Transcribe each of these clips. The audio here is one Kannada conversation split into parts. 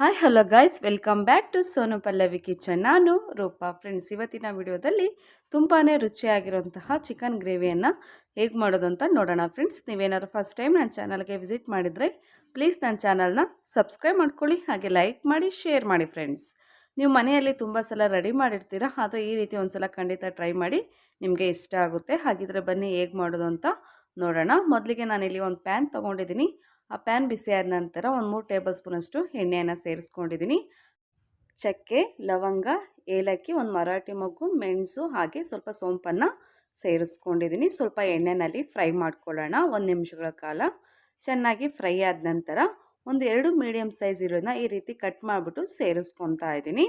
Hi hello guys welcome back to Sonu Pallavi kitchen ನಾನು ರೂಪಾ. ಫ್ರೆಂಡ್ಸ್ ಇವತ್ತಿನ ವಿಡಿಯೋದಲ್ಲಿ ತುಂಬಾ ರುಚಿಯಾಗಿರುವಂತಹ ಚಿಕನ್ ಗ್ರೇವಿಯನ್ನು ಹೇಗೆ ಮಾಡೋದು ಅಂತ ನೋಡೋಣ ಫ್ರೆಂಡ್ಸ್ ನೀವೇನಾದ್ರು ಫಸ್ಟ್ ಟೈಮ್ ನನ್ನ ಚಾನಲ್ಗೆ ವಿಸಿಟ್ ಮಾಡಿದರೆ ಪ್ಲೀಸ್ ನನ್ನ ಚಾನಲ್ನ ಸಬ್ಸ್ಕ್ರೈಬ್ ಮಾಡ್ಕೊಳ್ಳಿ, ಹಾಗೆ ಲೈಕ್ ಮಾಡಿ ಶೇರ್ ಮಾಡಿ ಫ್ರೆಂಡ್ಸ್ ನೀವು ಮನೆಯಲ್ಲಿ ತುಂಬ ಸಲ ರೆಡಿ ಮಾಡಿರ್ತೀರ, ಆದರೆ ಈ ರೀತಿ ಒಂದು ಸಲ ಖಂಡಿತ ಟ್ರೈ ಮಾಡಿ ನಿಮಗೆ ಇಷ್ಟ ಆಗುತ್ತೆ. ಹಾಗಿದ್ರೆ ಬನ್ನಿ ಹೇಗೆ ಮಾಡೋದು ಅಂತ ನೋಡೋಣ. ಮೊದಲಿಗೆ ನಾನಿಲ್ಲಿ ಒಂದು ಪ್ಯಾನ್ ತೊಗೊಂಡಿದ್ದೀನಿ. ಆ ಪ್ಯಾನ್ ಬಿಸಿ ಆದ ನಂತರ ಒಂದು ಮೂರು ಟೇಬಲ್ ಸ್ಪೂನಷ್ಟು ಎಣ್ಣೆಯನ್ನು ಸೇರಿಸ್ಕೊಂಡಿದ್ದೀನಿ ಚಕ್ಕೆ, ಲವಂಗ, ಏಲಕ್ಕಿ, ಒಂದು ಮರಾಠಿ ಮಗ್ಗು, ಮೆಣಸು ಹಾಗೆ ಸ್ವಲ್ಪ ಸೋಂಪನ್ನು ಸೇರಿಸ್ಕೊಂಡಿದ್ದೀನಿ ಸ್ವಲ್ಪ ಎಣ್ಣೆನಲ್ಲಿ ಫ್ರೈ ಮಾಡ್ಕೊಳ್ಳೋಣ ಒಂದು ನಿಮಿಷಗಳ ಕಾಲ. ಚೆನ್ನಾಗಿ ಫ್ರೈ ಆದ ನಂತರ ಒಂದು ಎರಡು ಮೀಡಿಯಮ್ ಸೈಜ್ ಇರೋದನ್ನ ಈ ರೀತಿ ಕಟ್ ಮಾಡಿಬಿಟ್ಟು ಸೇರಿಸ್ಕೊತಾ ಇದ್ದೀನಿ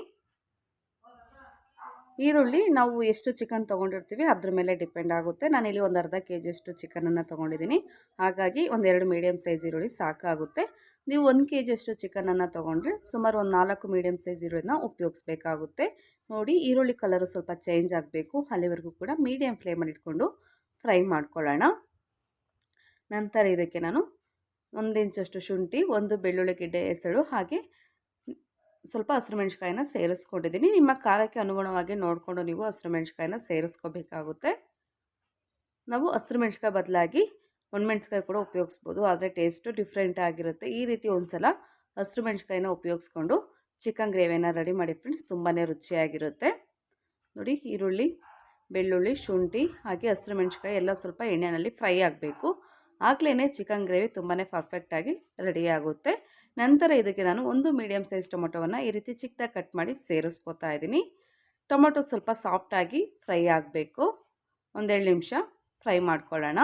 ಈರುಳ್ಳಿ ನಾವು ಎಷ್ಟು ಚಿಕನ್ ತೊಗೊಂಡಿರ್ತೀವಿ ಅದ್ರ ಮೇಲೆ ಡಿಪೆಂಡ್ ಆಗುತ್ತೆ. ನಾನಿಲ್ಲಿ ಒಂದು ಅರ್ಧ ಕೆ ಜಿಯಷ್ಟು ಚಿಕನನ್ನು ತೊಗೊಂಡಿದ್ದೀನಿ. ಹಾಗಾಗಿ ಒಂದೆರಡು ಮೀಡಿಯಮ್ ಸೈಜ್ ಈರುಳ್ಳಿ ಸಾಕಾಗುತ್ತೆ. ನೀವು ಒಂದು ಕೆ ಜಿಯಷ್ಟು ಚಿಕನನ್ನು ತೊಗೊಂಡ್ರೆ ಸುಮಾರು ಒಂದು ನಾಲ್ಕು ಮೀಡಿಯಮ್ ಸೈಜ್ ಈರುಳ್ಳಿನ ಉಪಯೋಗಿಸ್ಬೇಕಾಗುತ್ತೆ. ನೋಡಿ, ಈರುಳ್ಳಿ ಕಲರು ಸ್ವಲ್ಪ ಚೇಂಜ್ ಆಗಬೇಕು. ಅಲ್ಲಿವರೆಗೂ ಕೂಡ ಮೀಡಿಯಮ್ ಫ್ಲೇಮಲ್ಲಿ ಇಟ್ಕೊಂಡು ಫ್ರೈ ಮಾಡ್ಕೊಳ್ಳೋಣ. ನಂತರ ಇದಕ್ಕೆ ನಾನು ಒಂದು ಇಂಚಷ್ಟು ಶುಂಠಿ, ಒಂದು ಬೆಳ್ಳುಳ್ಳಿ ಗಿಡ್ಡೆ ಹೆಸರು ಹಾಗೆ ಸ್ವಲ್ಪ ಹಸಿರು ಮೆಣಸಿಕಾಯಿನ ಸೇರಿಸ್ಕೊಂಡಿದ್ದೀನಿ. ನಿಮ್ಮ ಖಾರಕ್ಕೆ ಅನುಗುಣವಾಗಿ ನೋಡಿಕೊಂಡು ನೀವು ಹಸಿರು ಮೆಣಸಿಕಾಯಿನ ಸೇರಿಸ್ಕೋಬೇಕಾಗುತ್ತೆ. ನಾವು ಹಸಿರು ಮೆಣಸಿಕಾಯಿ ಬದಲಾಗಿ ಒಣಮೆಣ್ಸಿಕಾಯಿ ಕೂಡ ಉಪಯೋಗಿಸ್ಬೋದು. ಆದರೆ ಟೇಸ್ಟು ಡಿಫ್ರೆಂಟ್ ಆಗಿರುತ್ತೆ. ಈ ರೀತಿ ಒಂದು ಸಲ ಹಸಿರು ಮೆಣಸಿಕಾಯಿನ ಉಪಯೋಗಿಸ್ಕೊಂಡು ಚಿಕನ್ ಗ್ರೇವಿಯನ್ನು ರೆಡಿ ಮಾಡಿ ಫ್ರೆಂಡ್ಸ್ ತುಂಬಾ ರುಚಿಯಾಗಿರುತ್ತೆ. ನೋಡಿ ಈರುಳ್ಳಿ, ಬೆಳ್ಳುಳ್ಳಿ, ಶುಂಠಿ ಹಾಗೆ ಹಸಿರು ಮೆಣಸಿಕಾಯಿ ಎಲ್ಲ ಸ್ವಲ್ಪ ಎಣ್ಣೆಯಲ್ಲಿ ಫ್ರೈ ಆಗಬೇಕು. ಆಗಲೇ ಚಿಕನ್ ಗ್ರೇವಿ ತುಂಬಾ ಪರ್ಫೆಕ್ಟಾಗಿ ರೆಡಿ ಆಗುತ್ತೆ. ನಂತರ ಇದಕ್ಕೆ ನಾನು ಒಂದು ಮೀಡಿಯಮ್ ಸೈಜ್ ಟೊಮೊಟೊವನ್ನು ಈ ರೀತಿ ಚಿಕ್ಕದಾಗಿ ಕಟ್ ಮಾಡಿ ಸೇರಿಸ್ಕೊತಾ ಇದ್ದೀನಿ. ಟೊಮೊಟೊ ಸ್ವಲ್ಪ ಸಾಫ್ಟಾಗಿ ಫ್ರೈ ಆಗಬೇಕು. ಒಂದೆರಡು ನಿಮಿಷ ಫ್ರೈ ಮಾಡ್ಕೊಳ್ಳೋಣ.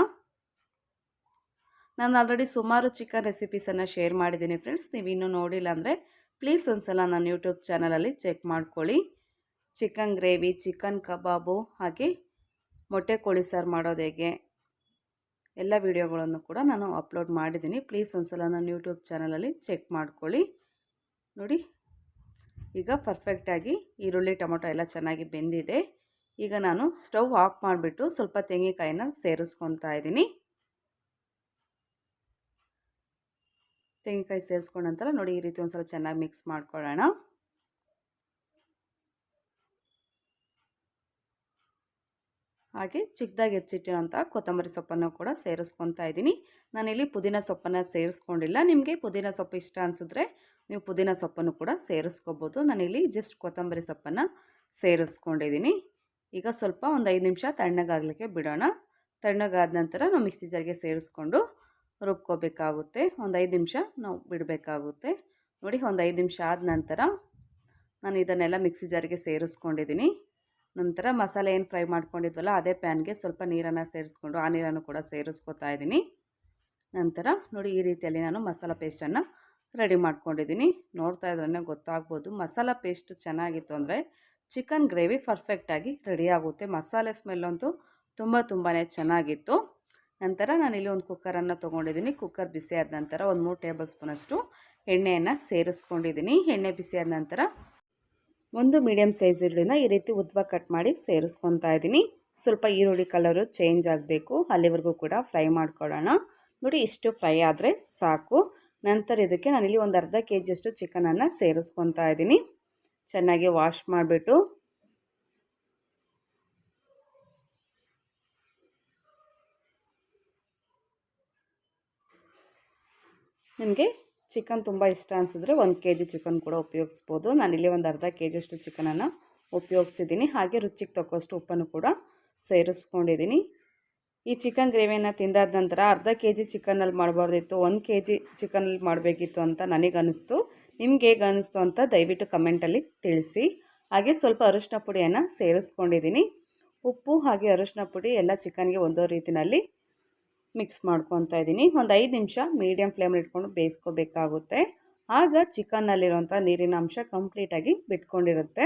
ನಾನು ಆಲ್ರೆಡಿ ಸುಮಾರು ಚಿಕನ್ ರೆಸಿಪೀಸನ್ನು ಶೇರ್ ಮಾಡಿದ್ದೀನಿ ಫ್ರೆಂಡ್ಸ್ ನೀವು ಇನ್ನೂ ನೋಡಿಲ್ಲ ಅಂದರೆ ಪ್ಲೀಸ್ ಒಂದು ಸಲ ನನ್ನ ಯೂಟ್ಯೂಬ್ ಚಾನಲಲ್ಲಿ ಚೆಕ್ ಮಾಡ್ಕೊಳ್ಳಿ. ಚಿಕನ್ ಗ್ರೇವಿ ಚಿಕನ್ ಕಬಾಬು ಹಾಗೆ ಮೊಟ್ಟೆ ಕೋಳಿ ಸಾರು ಮಾಡೋದು ಹೇಗೆ? ಎಲ್ಲ ವಿಡಿಯೋಗಳನ್ನು ಕೂಡ ನಾನು ಅಪ್ಲೋಡ್ ಮಾಡಿದ್ದೀನಿ. ಪ್ಲೀಸ್ ಒಂದ್ಸಲ ನನ್ನ ಯೂಟ್ಯೂಬ್ ಚಾನಲಲ್ಲಿ ಚೆಕ್ ಮಾಡ್ಕೊಳ್ಳಿ. ನೋಡಿ, ಈಗ ಪರ್ಫೆಕ್ಟಾಗಿ ಈರುಳ್ಳಿ, ಟೊಮೊಟೊ ಎಲ್ಲ ಚೆನ್ನಾಗಿ ಬೆಂದಿದೆ. ಈಗ ನಾನು ಸ್ಟವ್ ಆಫ್ ಮಾಡಿಬಿಟ್ಟು ಸ್ವಲ್ಪ ತೆಂಗಿನಕಾಯಿನ ಸೇರಿಸ್ಕೊತಾ ಇದ್ದೀನಿ. ತೆಂಗಿನಕಾಯಿ ಸೇರಿಸ್ಕೊಂಡ ನಂತರ ನೋಡಿ ಈ ರೀತಿ ಒಂದು ಸಲ ಚೆನ್ನಾಗಿ ಮಿಕ್ಸ್ ಮಾಡ್ಕೊಳ್ಳೋಣ. ಹಾಗೆ ಚಿಕ್ಕದಾಗಿ ಹೆಚ್ಚಿಟ್ಟಿರೋಂಥ ಕೊತ್ತಂಬರಿ ಸೊಪ್ಪನ್ನು ಕೂಡ ಸೇರಿಸ್ಕೊತಾ ಇದ್ದೀನಿ. ನಾನಿಲ್ಲಿ ಪುದೀನ ಸೊಪ್ಪನ್ನು ಸೇರಿಸ್ಕೊಂಡಿಲ್ಲ. ನಿಮಗೆ ಪುದೀನ ಸೊಪ್ಪು ಇಷ್ಟ ಅನಿಸಿದ್ರೆ ನೀವು ಪುದೀನ ಸೊಪ್ಪನ್ನು ಕೂಡ ಸೇರಿಸ್ಕೋಬೋದು. ನಾನಿಲ್ಲಿ ಜಸ್ಟ್ ಕೊತ್ತಂಬರಿ ಸೊಪ್ಪನ್ನು ಸೇರಿಸ್ಕೊಂಡಿದ್ದೀನಿ. ಈಗ ಸ್ವಲ್ಪ ಒಂದು ಐದು ನಿಮಿಷ ತಣ್ಣಗಾಗಲಿಕ್ಕೆ ಬಿಡೋಣ. ತಣ್ಣಗಾದ ನಂತರ ನಾವು ಮಿಕ್ಸಿ ಜಾರಿಗೆ ಸೇರಿಸ್ಕೊಂಡು ರುಬ್ಕೋಬೇಕಾಗುತ್ತೆ. ಒಂದು ಐದು ನಿಮಿಷ ನಾವು ಬಿಡಬೇಕಾಗುತ್ತೆ. ನೋಡಿ, ಒಂದು ಐದು ನಿಮಿಷ ಆದ ನಂತರ ನಾನು ಇದನ್ನೆಲ್ಲ ಮಿಕ್ಸಿ ಜಾರಿಗೆ ಸೇರಿಸ್ಕೊಂಡಿದ್ದೀನಿ. ನಂತರ ಮಸಾಲೆ ಏನು ಫ್ರೈ ಮಾಡ್ಕೊಂಡಿದ್ವಲ್ಲ, ಅದೇ ಪ್ಯಾನ್ಗೆ ಸ್ವಲ್ಪ ನೀರನ್ನು ಸೇರಿಸ್ಕೊಂಡು, ಆ ನೀರನ್ನು ಕೂಡ ಸೇರಿಸ್ಕೊತಾ ಇದ್ದೀನಿ ನಂತರ ನೋಡಿ ಈ ರೀತಿಯಲ್ಲಿ ನಾನು ಮಸಾಲ ಪೇಸ್ಟನ್ನು ರೆಡಿ ಮಾಡ್ಕೊಂಡಿದ್ದೀನಿ ನೋಡ್ತಾ ಇದ್ರೇ ಗೊತ್ತಾಗ್ಬೋದು, ಮಸಾಲ ಪೇಸ್ಟ್ ಚೆನ್ನಾಗಿತ್ತು ಅಂದರೆ ಚಿಕನ್ ಗ್ರೇವಿ ಪರ್ಫೆಕ್ಟಾಗಿ ರೆಡಿ ಆಗುತ್ತೆ. ಮಸಾಲೆ ಸ್ಮೆಲ್ಲಂತೂ ತುಂಬ ತುಂಬಾ ಚೆನ್ನಾಗಿತ್ತು. ನಂತರ ನಾನಿಲ್ಲಿ ಒಂದು ಕುಕ್ಕರನ್ನು ತೊಗೊಂಡಿದ್ದೀನಿ ಕುಕ್ಕರ್ ಬಿಸಿ ಆದ ನಂತರ ಒಂದು ಮೂರು ಟೇಬಲ್ ಸ್ಪೂನಷ್ಟು ಎಣ್ಣೆಯನ್ನು ಸೇರಿಸ್ಕೊಂಡಿದ್ದೀನಿ ಎಣ್ಣೆ ಬಿಸಿಯಾದ ನಂತರ ಒಂದು ಮೀಡಿಯಮ್ ಸೈಜ್ ಈರುಳ್ಳಿನ ಈ ರೀತಿ ಉದ್ವ ಕಟ್ ಮಾಡಿ ಸೇರಿಸ್ಕೊತಾ ಇದ್ದೀನಿ. ಸ್ವಲ್ಪ ಈರುಳ್ಳಿ ಕಲರು ಚೇಂಜ್ ಆಗಬೇಕು. ಅಲ್ಲಿವರೆಗೂ ಕೂಡ ಫ್ರೈ ಮಾಡ್ಕೊಳ್ಳೋಣ. ನೋಡಿ ಇಷ್ಟು ಫ್ರೈ ಆದರೆ ಸಾಕು. ನಂತರ ಇದಕ್ಕೆ ನಾನಿಲ್ಲಿ ಒಂದು ಅರ್ಧ ಕೆ ಜಿಯಷ್ಟು ಚಿಕನನ್ನು ಸೇರಿಸ್ಕೊತಾ ಇದ್ದೀನಿ. ಚೆನ್ನಾಗಿ ವಾಶ್ ಮಾಡಿಬಿಟ್ಟು. ನಿಮಗೆ ಚಿಕನ್ ತುಂಬ ಇಷ್ಟ ಅನಿಸಿದ್ರೆ ಒಂದು ಕೆ ಜಿ ಚಿಕನ್ ಕೂಡ ಉಪಯೋಗಿಸ್ಬೋದು. ನಾನಿಲ್ಲಿ ಒಂದು ಅರ್ಧ ಕೆ ಜಿಯಷ್ಟು ಚಿಕನನ್ನು ಉಪಯೋಗಿಸಿದ್ದೀನಿ. ಹಾಗೆ ರುಚಿಗೆ ತಕ್ಕಷ್ಟು ಉಪ್ಪನ್ನು ಕೂಡ ಸೇರಿಸ್ಕೊಂಡಿದ್ದೀನಿ. ಈ ಚಿಕನ್ ಗ್ರೇವಿಯನ್ನು ತಿಂದಾದ ನಂತರ ಅರ್ಧ ಕೆ ಜಿ ಚಿಕನಲ್ಲಿ ಮಾಡಬಾರ್ದಿತ್ತು, ಒಂದು ಕೆ ಜಿ ಚಿಕನಲ್ಲಿ ಮಾಡಬೇಕಿತ್ತು ಅಂತ ನನಗೆ ಅನಿಸ್ತು ನಿಮ್ಗೆ ಹೇಗೆ ಅನ್ನಿಸ್ತು ಅಂತ ದಯವಿಟ್ಟು ಕಮೆಂಟಲ್ಲಿ ತಿಳಿಸಿ. ಹಾಗೆ ಸ್ವಲ್ಪ ಅರಿಶಿನ ಪುಡಿಯನ್ನು ಸೇರಿಸ್ಕೊಂಡಿದ್ದೀನಿ. ಉಪ್ಪು ಹಾಗೆ ಅರಿಶಿನ ಪುಡಿ ಎಲ್ಲ ಚಿಕನ್ಗೆ ಒಂದೋ ರೀತಿಯಲ್ಲಿ ಮಿಕ್ಸ್ ಮಾಡ್ಕೊತಾ ಇದ್ದೀನಿ. ಒಂದು ಐದು ನಿಮಿಷ ಮೀಡಿಯಮ್ ಫ್ಲೇಮಲ್ಲಿ ಇಟ್ಕೊಂಡು ಬೇಯಿಸ್ಕೋಬೇಕಾಗುತ್ತೆ. ಆಗ ಚಿಕನ್ನಲ್ಲಿರುವಂಥ ನೀರಿನ ಅಂಶ ಕಂಪ್ಲೀಟಾಗಿ ಬಿಟ್ಕೊಂಡಿರುತ್ತೆ.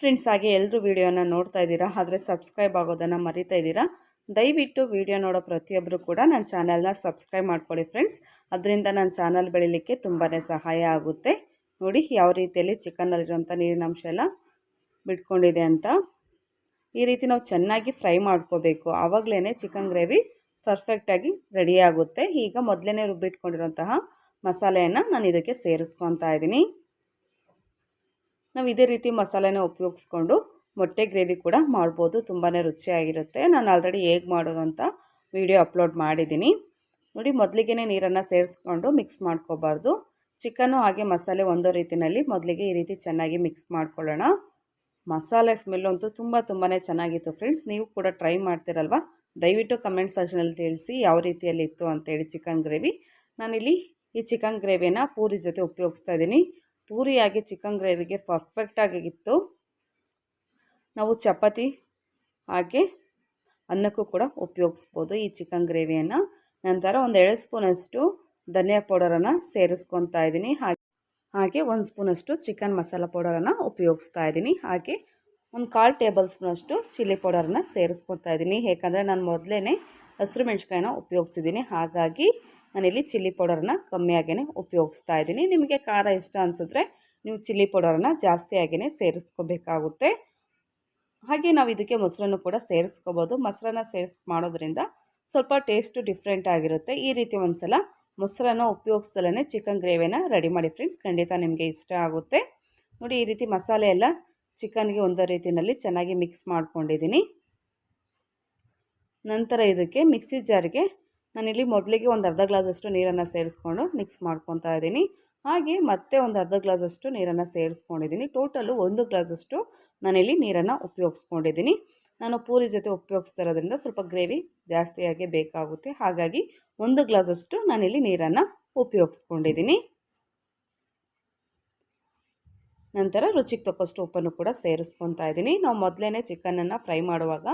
ಫ್ರೆಂಡ್ಸ್, ಹಾಗೆ ಎಲ್ಲರೂ ವೀಡಿಯೋನ ನೋಡ್ತಾ ಇದ್ದೀರಾ, ಆದರೆ ಸಬ್ಸ್ಕ್ರೈಬ್ ಆಗೋದನ್ನು ಮರಿತಾ ಇದ್ದೀರಾ, ದಯವಿಟ್ಟು ವೀಡಿಯೋ ನೋಡೋ ಪ್ರತಿಯೊಬ್ಬರು ಕೂಡ ನನ್ನ ಚಾನೆಲ್ನ ಸಬ್ಸ್ಕ್ರೈಬ್ ಮಾಡ್ಕೊಳ್ಳಿ ಫ್ರೆಂಡ್ಸ್. ಅದರಿಂದ ನನ್ನ ಚಾನಲ್ ಬೆಳಿಲಿಕ್ಕೆ ತುಂಬಾ ಸಹಾಯ ಆಗುತ್ತೆ. ನೋಡಿ, ಯಾವ ರೀತಿಯಲ್ಲಿ ಚಿಕನ್ನಲ್ಲಿರೋಂಥ ನೀರಿನ ಅಂಶ ಎಲ್ಲ ಬಿಟ್ಕೊಂಡಿದೆ ಅಂತ. ಈ ರೀತಿ ನಾವು ಚೆನ್ನಾಗಿ ಫ್ರೈ ಮಾಡ್ಕೋಬೇಕು. ಆವಾಗಲೇ ಚಿಕನ್ ಗ್ರೇವಿ ಪರ್ಫೆಕ್ಟಾಗಿ ರೆಡಿಯಾಗುತ್ತೆ ಈಗ ಮೊದಲೇ ರುಬ್ಬಿಟ್ಕೊಂಡಿರೋಂತಹ ಮಸಾಲೆಯನ್ನು ನಾನು ಇದಕ್ಕೆ ಸೇರಿಸ್ಕೊತಾ ಇದ್ದೀನಿ. ನಾವು ಇದೇ ರೀತಿ ಮಸಾಲೆನ ಉಪಯೋಗಿಸ್ಕೊಂಡು ಮೊಟ್ಟೆ ಗ್ರೇವಿ ಕೂಡ ಮಾಡ್ಬೋದು. ತುಂಬಾ ರುಚಿಯಾಗಿರುತ್ತೆ. ನಾನು ಆಲ್ರೆಡಿ ಹೇಗೆ ಮಾಡೋದು ಅಂತ ವಿಡಿಯೋ ಅಪ್ಲೋಡ್ ಮಾಡಿದ್ದೀನಿ. ನೋಡಿ ಮೊದಲಿಗೆ ನೀರನ್ನು ಸೇರಿಸ್ಕೊಂಡು ಮಿಕ್ಸ್ ಮಾಡ್ಕೋಬಾರ್ದು. ಚಿಕನ್ನು ಹಾಗೆ ಮಸಾಲೆ ಒಂದೋ ರೀತಿಯಲ್ಲಿ ಮೊದಲಿಗೆ ಈ ರೀತಿ ಚೆನ್ನಾಗಿ ಮಿಕ್ಸ್ ಮಾಡ್ಕೊಳ್ಳೋಣ. ಮಸಾಲೆ ಸ್ಮೆಲ್ ಅಂತೂ ತುಂಬ ತುಂಬಾ ಚೆನ್ನಾಗಿತ್ತು ಫ್ರೆಂಡ್ಸ್ ನೀವು ಕೂಡ ಟ್ರೈ ಮಾಡ್ತೀರಲ್ವ? ದಯವಿಟ್ಟು ಕಮೆಂಟ್ ಸೆಕ್ಷನಲ್ಲಿ ತಿಳಿಸಿ ಯಾವ ರೀತಿಯಲ್ಲಿ ಇತ್ತು ಅಂತೇಳಿ ಚಿಕನ್ ಗ್ರೇವಿ ನಾನಿಲ್ಲಿ ಈ ಚಿಕನ್ ಗ್ರೇವಿನ ಪೂರಿ ಜೊತೆ ಉಪಯೋಗಿಸ್ತಾ ಇದ್ದೀನಿ. ಪೂರಿಯಾಗಿ ಚಿಕನ್ ಗ್ರೇವಿಗೆ ಪರ್ಫೆಕ್ಟಾಗಿತ್ತು ನಾವು ಚಪಾತಿ ಹಾಗೆ ಅನ್ನಕ್ಕೂ ಕೂಡ ಉಪಯೋಗಿಸ್ಬೋದು ಈ ಚಿಕನ್ ಗ್ರೇವಿಯನ್ನು ನಂತರ ಒಂದು ಎರಡು ಸ್ಪೂನಷ್ಟು ಧನಿಯಾ ಪೌಡರನ್ನು ಸೇರಿಸ್ಕೊತಾ ಇದ್ದೀನಿ. ಹಾಗೆ ಹಾಗೆ ಒಂದು ಸ್ಪೂನಷ್ಟು ಚಿಕನ್ ಮಸಾಲ ಪೌಡರನ್ನು ಉಪಯೋಗಿಸ್ತಾ ಇದ್ದೀನಿ. ಹಾಗೆ ಒಂದು ಕಾಲು ಟೇಬಲ್ ಸ್ಪೂನಷ್ಟು ಚಿಲ್ಲಿ ಪೌಡರನ್ನು ಸೇರಿಸ್ಕೊತಾ ಇದ್ದೀನಿ. ಏಕೆಂದರೆ ನಾನು ಮೊದಲೇ ಹಸಿರು ಮೆಣಸಿಕಾಯಿನ ಉಪಯೋಗಿಸಿದ್ದೀನಿ. ಹಾಗಾಗಿ ನಾನಿಲ್ಲಿ ಚಿಲ್ಲಿ ಪೌಡರನ್ನ ಕಮ್ಮಿಯಾಗೇ ಉಪಯೋಗಿಸ್ತಾ ಇದ್ದೀನಿ. ನಿಮಗೆ ಖಾರ ಇಷ್ಟ ಅನಿಸಿದ್ರೆ ನೀವು ಚಿಲ್ಲಿ ಪೌಡರನ್ನು ಜಾಸ್ತಿಯಾಗಿಯೇ ಸೇರಿಸ್ಕೋಬೇಕಾಗುತ್ತೆ. ಹಾಗೆ ನಾವು ಇದಕ್ಕೆ ಮೊಸರನ್ನು ಕೂಡ ಸೇರಿಸ್ಕೋಬೋದು. ಮೊಸರನ್ನ ಸೇರಿಸ್ ಮಾಡೋದ್ರಿಂದ ಸ್ವಲ್ಪ ಟೇಸ್ಟು ಡಿಫ್ರೆಂಟ್ ಆಗಿರುತ್ತೆ. ಈ ರೀತಿ ಒಂದು ಸಲ ಮೊಸರನ್ನು ಉಪಯೋಗಿಸ್ದಲೇ ಚಿಕನ್ ಗ್ರೇವಿನ ರೆಡಿ ಮಾಡಿ ಫ್ರೆಂಡ್ಸ್ ಖಂಡಿತ ನಿಮಗೆ ಇಷ್ಟ ಆಗುತ್ತೆ. ನೋಡಿ, ಈ ರೀತಿ ಮಸಾಲೆ ಎಲ್ಲ ಚಿಕನ್ಗೆ ಒಂದೇ ರೀತಿಯಲ್ಲಿ ಚೆನ್ನಾಗಿ ಮಿಕ್ಸ್ ಮಾಡ್ಕೊಂಡಿದ್ದೀನಿ. ನಂತರ ಇದಕ್ಕೆ ಮಿಕ್ಸಿ ಜಾರಿಗೆ ನಾನಿಲ್ಲಿ ಮೊದಲಿಗೆ ಒಂದು ಅರ್ಧ ಗ್ಲಾಸಷ್ಟು ನೀರನ್ನು ಸೇರಿಸ್ಕೊಂಡು ಮಿಕ್ಸ್ ಮಾಡ್ಕೊತಾ ಇದ್ದೀನಿ. ಹಾಗೆ ಮತ್ತೆ ಒಂದು ಅರ್ಧ ಗ್ಲಾಸಷ್ಟು ನೀರನ್ನು ಸೇರಿಸ್ಕೊಂಡಿದ್ದೀನಿ. ಟೋಟಲು ಒಂದು ಗ್ಲಾಸಷ್ಟು ನಾನಿಲ್ಲಿ ನೀರನ್ನು ಉಪಯೋಗಿಸ್ಕೊಂಡಿದ್ದೀನಿ. ನಾನು ಪೂರಿ ಜೊತೆ ಉಪಯೋಗಿಸ್ತಿರೋದ್ರಿಂದ ಸ್ವಲ್ಪ ಗ್ರೇವಿ ಜಾಸ್ತಿಯಾಗಿ ಬೇಕಾಗುತ್ತೆ. ಹಾಗಾಗಿ ಒಂದು ಗ್ಲಾಸಷ್ಟು ನಾನಿಲ್ಲಿ ನೀರನ್ನು ಉಪಯೋಗಿಸ್ಕೊಂಡಿದ್ದೀನಿ. ನಂತರ ರುಚಿಗೆ ತಕ್ಕಷ್ಟು ಉಪ್ಪನ್ನು ಕೂಡ ಸೇರಿಸ್ಕೊತಾ ಇದ್ದೀನಿ. ನಾವು ಮೊದಲೇ ಚಿಕನನ್ನು ಫ್ರೈ ಮಾಡುವಾಗ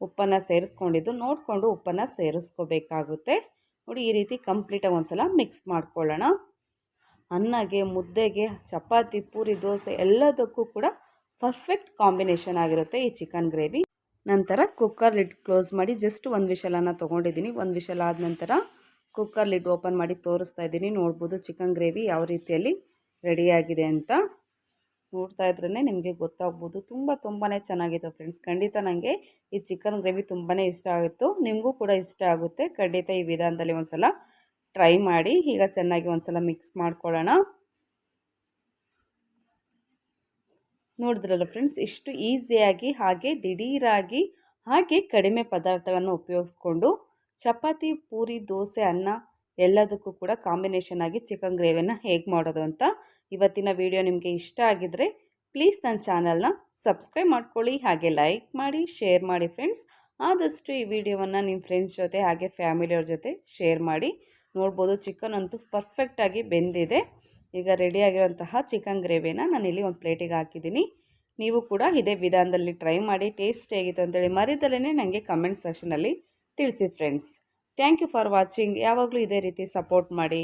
ಉಪ್ಪನ್ನು ಸೇರಿಸ್ಕೊಂಡಿದ್ದು ನೋಡಿಕೊಂಡು ಉಪ್ಪನ್ನು ಸೇರಿಸ್ಕೋಬೇಕಾಗುತ್ತೆ. ನೋಡಿ, ಈ ರೀತಿ ಕಂಪ್ಲೀಟಾಗಿ ಒಂದು ಸಲ ಮಿಕ್ಸ್ ಮಾಡ್ಕೊಳ್ಳೋಣ. ಅನ್ನಗೆ, ಮುದ್ದೆಗೆ, ಚಪಾತಿ, ಪೂರಿ, ದೋಸೆ ಎಲ್ಲದಕ್ಕೂ ಕೂಡ ಪರ್ಫೆಕ್ಟ್ ಕಾಂಬಿನೇಷನ್ ಆಗಿರುತ್ತೆ ಈ ಚಿಕನ್ ಗ್ರೇವಿ. ನಂತರ ಕುಕ್ಕರ್ ಲಿಡ್ ಕ್ಲೋಸ್ ಮಾಡಿ ಜಸ್ಟ್ ಒಂದು ವಿಷಲನ್ನು ತೊಗೊಂಡಿದ್ದೀನಿ ಒಂದು ವಿಷಲ್ ಆದ ನಂತರ ಕುಕ್ಕರ್ ಲಿಡ್ ಓಪನ್ ಮಾಡಿ ತೋರಿಸ್ತಾ ಇದ್ದೀನಿ. ನೋಡ್ಬೋದು ಚಿಕನ್ ಗ್ರೇವಿ ಯಾವ ರೀತಿಯಲ್ಲಿ ರೆಡಿಯಾಗಿದೆ ಅಂತ. ನೋಡ್ತಾ ಇದ್ರೇ ನಿಮಗೆ ಗೊತ್ತಾಗ್ಬೋದು. ತುಂಬ ತುಂಬಾ ಚೆನ್ನಾಗಿತ್ತು ಫ್ರೆಂಡ್ಸ್ ಖಂಡಿತ ನನಗೆ ಈ ಚಿಕನ್ ಗ್ರೇವಿ ತುಂಬಾ ಇಷ್ಟ ಆಗಿತ್ತು. ನಿಮಗೂ ಕೂಡ ಇಷ್ಟ ಆಗುತ್ತೆ. ಖಂಡಿತ ಈ ವಿಧಾನದಲ್ಲಿ ಒಂದು ಸಲ ಟ್ರೈ ಮಾಡಿ. ಈಗ ಚೆನ್ನಾಗಿ ಒಂದು ಸಲ ಮಿಕ್ಸ್ ಮಾಡ್ಕೊಳ್ಳೋಣ. ನೋಡಿದ್ರಲ್ಲ ಫ್ರೆಂಡ್ಸ್ ಇಷ್ಟು ಈಸಿಯಾಗಿ ಹಾಗೆ ದಿಢೀರಾಗಿ, ಹಾಗೆ ಕಡಿಮೆ ಪದಾರ್ಥಗಳನ್ನು ಉಪಯೋಗಿಸ್ಕೊಂಡು, ಚಪಾತಿ, ಪೂರಿ, ದೋಸೆ, ಅನ್ನ ಎಲ್ಲದಕ್ಕೂ ಕೂಡ ಕಾಂಬಿನೇಷನ್ ಆಗಿ ಚಿಕನ್ ಗ್ರೇವಿಯನ್ನು ಹೇಗೆ ಮಾಡೋದು ಅಂತ ಇವತ್ತಿನ ವಿಡಿಯೋ ನಿಮಗೆ ಇಷ್ಟ ಆಗಿದ್ದರೆ ಪ್ಲೀಸ್ ನನ್ನ ಚಾನಲ್ನ ಸಬ್ಸ್ಕ್ರೈಬ್ ಮಾಡ್ಕೊಳ್ಳಿ, ಹಾಗೆ ಲೈಕ್ ಮಾಡಿ ಶೇರ್ ಮಾಡಿ ಫ್ರೆಂಡ್ಸ್ ಆದಷ್ಟು ಈ ವಿಡಿಯೋವನ್ನು ನಿಮ್ಮ ಫ್ರೆಂಡ್ಸ್ ಜೊತೆ, ಹಾಗೆ ಫ್ಯಾಮಿಲಿಯವ್ರ ಜೊತೆ ಶೇರ್ ಮಾಡಿ, ನೋಡ್ಬೋದು ಚಿಕನ್ ಅಂತೂ ಪರ್ಫೆಕ್ಟಾಗಿ ಬೆಂದಿದೆ. ಈಗ ರೆಡಿಯಾಗಿರುವಂತಹ ಚಿಕನ್ ಗ್ರೇವಿನ ನಾನಿಲ್ಲಿ ಒಂದು ಪ್ಲೇಟಿಗೆ ಹಾಕಿದ್ದೀನಿ. ನೀವು ಕೂಡ ಇದೇ ವಿಧಾನದಲ್ಲಿ ಟ್ರೈ ಮಾಡಿ ಟೇಸ್ಟ್ ಹೇಗಿತ್ತು ಅಂತೇಳಿ ಮರಿದಲ್ಲೇ ನನಗೆ ಕಮೆಂಟ್ ಸೆಕ್ಷನಲ್ಲಿ ತಿಳಿಸಿ friends thank you for watching ಯಾವಾಗಲೂ ಇದೇ ರೀತಿ ಸಪೋರ್ಟ್ ಮಾಡಿ.